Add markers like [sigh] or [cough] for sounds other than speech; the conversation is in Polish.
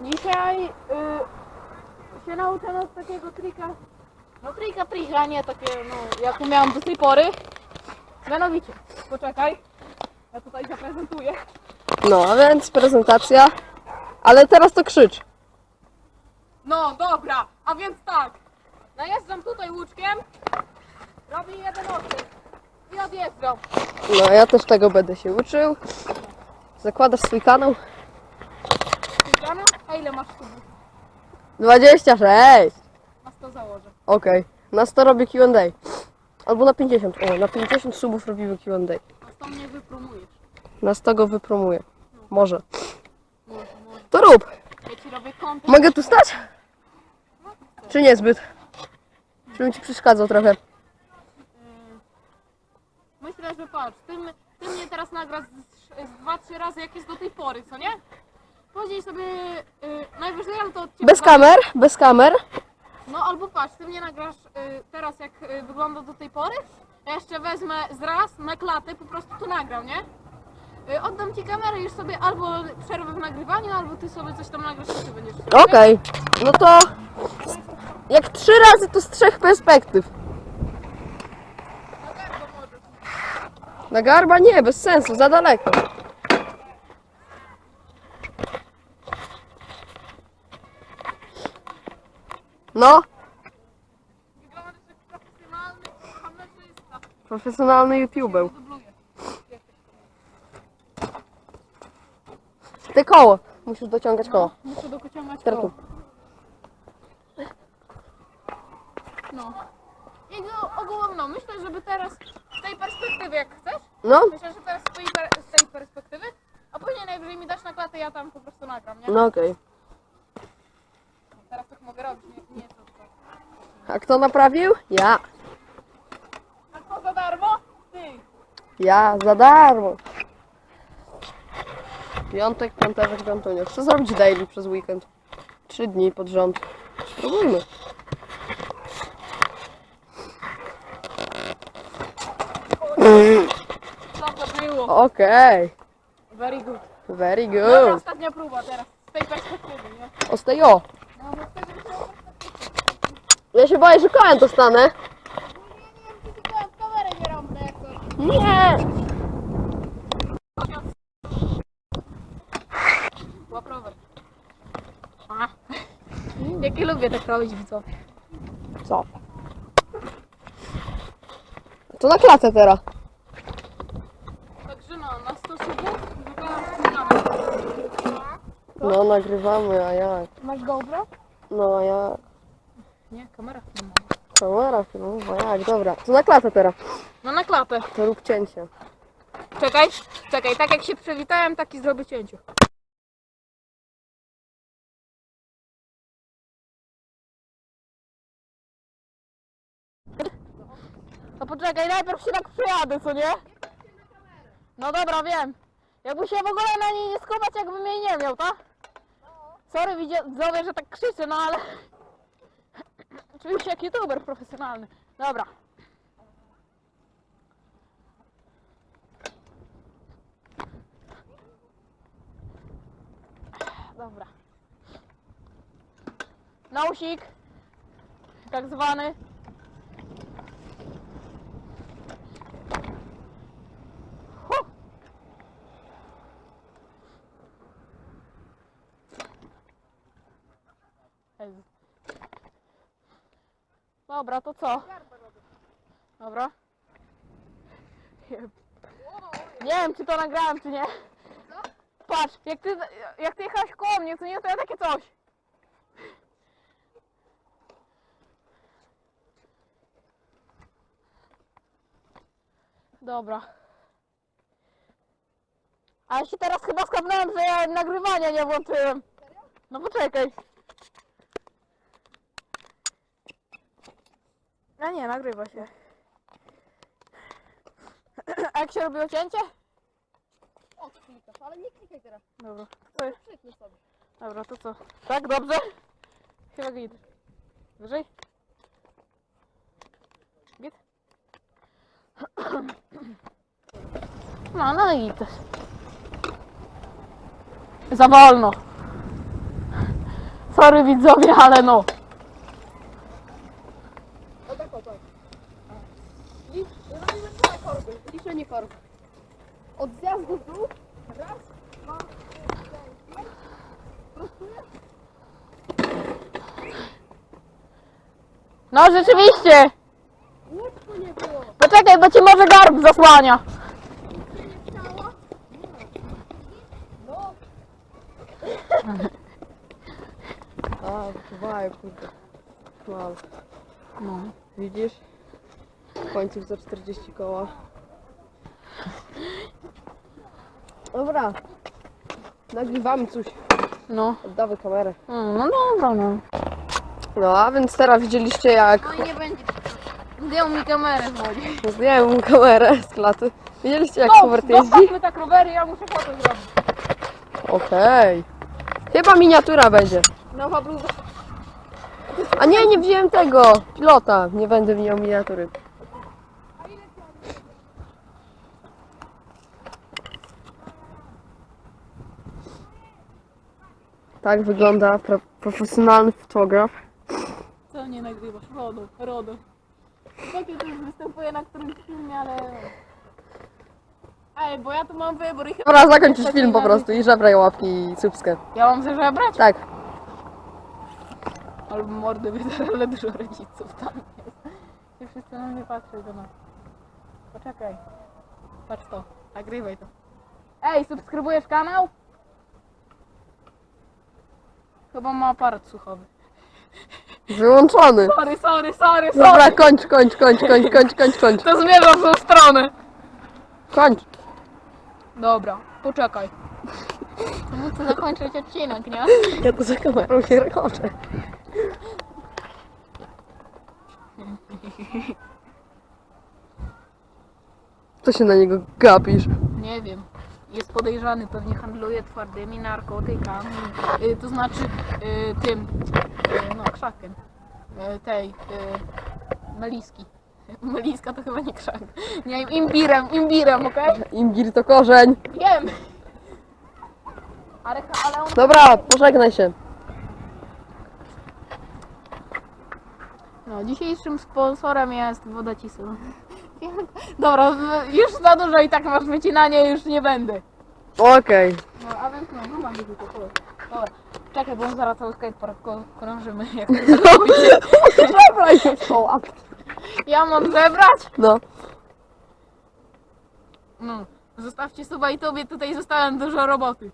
Dzisiaj y, się nauczę nas takiego trika. No trika, trika, nie takie, no, jak umiałam do tej pory. Mianowicie, poczekaj. Ja tutaj zaprezentuję. No, a więc prezentacja. Ale teraz to krzycz. No dobra, a więc tak. Najeżdżam tutaj łuczkiem, robię jeden okręt i odjeżdżam. No, ja też tego będę się uczył. Zakładasz swój kanał? A ile masz tu? 26! Na 100 założę. Okej. Na 100 robię Q&A. Albo na 50. O, na 50 subów robimy Q&A. Na 100 mnie wypromujesz. Na 100 go wypromuję. Może. Może, może. To rób. Ja ci robię kąty. Mogę tu stać? Czy niezbyt? Czy bym ci przeszkadzał trochę? Myślę, że patrz, ty, m- ty mnie teraz nagrasz z, z dwa, trzy razy jak jest do tej pory, co nie? Później sobie y, najwyżej to od ciebie Bez kamer, bez kamer. No albo patrz, ty mnie nagrasz y, teraz jak y, wygląda do tej pory. Ja jeszcze wezmę zraz na klatę, po prostu to nagram, nie? Y, oddam ci kamerę i już sobie albo przerwę w nagrywaniu, albo ty sobie coś tam nagrasz, co ty będziesz Okej. No to... Jak trzy razy to z trzech perspektyw. Na garba nie, bez sensu, za daleko. No, profesjonalny kamerzysta. profesjonalny YouTuber. Dubluję. Ty koło. Musisz dociągać koło. Muszę dokociągać Teraz tu. No. I no, ogółem no, myślę, żeby teraz z tej perspektywy jak chcesz, No, myślę, że teraz z tej, per- z tej perspektywy, a później najwyżej mi dasz na klatę, ja tam po prostu nagram, nie? no okej. Teraz tak mogę robić, nie, nie to to. A kto naprawił? Ja. A kto za darmo? Ty. Ja, za darmo. Piątek, piątek, piątunia. Chcę zrobić daily przez weekend. Trzy dni pod rząd. Spróbujmy. Co to było? Okej. Very good. Very Dobra, good. ostatnia próba teraz, z tej perspektywy, nie o. No, bo chcę, żeby się... Ja się boję, że kołem dostanę. Nie. Łap rower. A. Jakie lubię tak robić widzowie. Co? To na klatę teraz. Także no, na 100 subów kamerę. No nagrywamy, a jak? Masz GoPro? No a jak? Nie, kamera filmowa. Kamera filmowa, jak? Dobra. To na klatę teraz. No na klapę. To rób cięcie. Czekaj, czekaj, tak jak się przywitałem, taki zrobię cięciu. No poczekaj, najpierw się tak przejadę, co nie? No dobra, wiem. Jakby się w ogóle na niej nie skupiać, jakbym jej nie miał, tak? Sorry widzowie, że tak krzyczę, no ale... Oczywiście jak youtuber profesjonalny. Dobra. Dobra. Nausik. Tak zwany. Hu. Dobra, to co? Dobra. Nie wiem, czy to nagrałem, czy nie. Patrz, jak ty, jak ty jechałeś koło mnie, to nie, to ja takie coś. Dobra. A ja się teraz chyba skapnąłem, że ja nagrywania nie włączyłem. No poczekaj. A nie, nagrywa się. [clears throat] A jak się robiło cięcie? O, klikasz, ale nie klikaj teraz. Dobra. To jest. Kliknij sobie. Dobra, to co? Tak, dobrze? Chyba git. Wyżej? Git? [clears throat] No, no i git. Za wolno. sorry widzowie, ale no. O tak, o tak. Licz, robimy dwa Liczenie korb. Od zjazdu w dół. Raz, dwa, trzy, cztery. No rzeczywiście. Łódko nie było. Poczekaj, bo ci może garb zasłania. Nic się nie chciało. No. A, wyczuwałem, kurde. Wow. No. Widzisz? W końcu za 40 koła. Dobra. Nagrywamy coś. No. Oddawaj kamerę. Mm, No dobra, no. No, a więc teraz widzieliście jak... No i nie będzie. Zdjął mi kamerę z wody. Zdjąłem mu kamerę z klaty. Widzieliście jak No, Hubert jeździ? zostawmy tak rowery, ja muszę fotę zrobić. Okej. Chyba miniatura będzie. Nowa bluza. A nie, nie wziąłem tego. Pilota. Nie będę miał miniatury. Tak wygląda pro profesjonalny fotograf. Co nie nagrywasz? RODO, RODO. Takie to już występuje na którymś filmie, ale... Ej, bo ja tu mam wybór i chyba... Dobra, zakończyć film po prostu i żebraj łapki i subskę. Ja mam ze żebrać? Tak. Albo mordy wydar, [laughs] ale dużo rodziców tam jest. I wszyscy na mnie patrzą do nas. Poczekaj. Patrz to. Nagrywaj to. Ej, subskrybujesz kanał? Chyba ma aparat słuchowy. Wyłączony. Sorry, sorry, sorry, Dobra, sorry. kończ, kończ, kończ, kończ, kończ, kończ, kończ. To zmierza w tą stronę. Kończ. Dobra, poczekaj. Muszę zakończyć odcinek, nie? Ja tu za kamerą się rekoczę. Co się na niego gapisz? Nie wiem. Jest podejrzany, pewnie handluje twardymi narkotykami. Y, to znaczy y, tym, y, no krzakiem. Y, tej, y, meliski. [laughs] Meliska to chyba nie krzak. Nie wiem, imbirem, imbirem, okej? Imbir to korzeń. Wiem. Ale, ale on... Dobra, pożegnaj się. No, dzisiejszym sponsorem jest woda Cisel. Dobra, już za dużo i tak masz wycinanie, już nie będę. Okej. No, a więc no, no mam tylko kolor. Dobra, czekaj, bo zaraz cały skatepark ko- krążymy. [laughs] Jak to się w koła. ja mam zebrać? No. No, zostawcie suba i tobie tutaj zostałem dużo roboty.